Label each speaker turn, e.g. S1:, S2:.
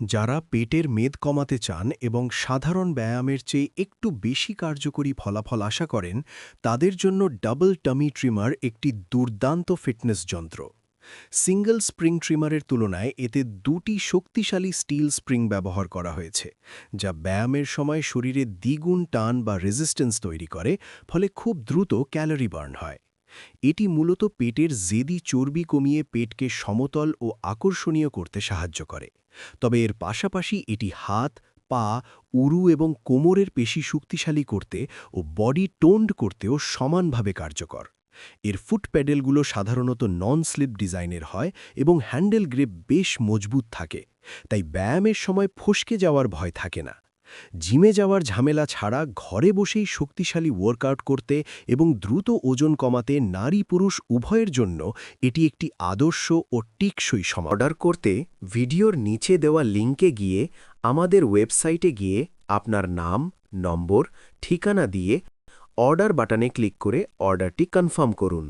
S1: যারা পেটের মেদ কমাতে চান এবং সাধারণ ব্যায়ামের চেয়ে একটু বেশি কার্যকরী ফলাফল আশা করেন, তাদের জন্য ডাবল টামি ট্রিমার একটি দুর্দান্ত ফিটনেস যন্ত্র। সিঙ্গল স্প্রিং ট্রিমারের তুলনায় এতে দুটি শক্তিশালী স্টিল স্প্রিং ব্যবহার করা হয়েছে, যা ব্যায়ামের সময় শরীরে দ্বিগুণ টান বা রেজিস্ট্যান্স তৈরি করে, ফলে খুব দ্রুত ক্যালোরি বার্ন হয়। এটি মূলত পেটের জেদি চর্বি কমিয়ে পেটকে সমতল ও আকর্ষণীয় করতে সাহায্য করে। তবে এর পাশাপাশি এটি হাত, পা, উরু এবং কোমরের পেশি শক্তিশালী করতে ও বডি টোন্ড করতেও সমানভাবে কার্যকর। এর ফুট প্যাডেলগুলো সাধারণত নন স্লিপ ডিজাইনের হয় এবং হ্যান্ডেল গ্রিপ বেশ মজবুত থাকে, তাই ব্যায়ামের সময় ফসকে যাওয়ার ভয় থাকে না। জিমে যাওয়ার ঝামেলা ছাড়া ঘরে বসেই শক্তিশালী ওয়ার্কআউট করতে এবং দ্রুত ওজন কমাতে নারী পুরুষ উভয়ের জন্য এটি একটি আদর্শ ও টিকসই সম অর্ডার করতে ভিডিওর নিচে দেওয়া লিঙ্কে গিয়ে আমাদের ওয়েবসাইটে গিয়ে আপনার নাম, নম্বর, ঠিকানা দিয়ে অর্ডার বাটনে ক্লিক করে অর্ডারটি কনফার্ম করুন।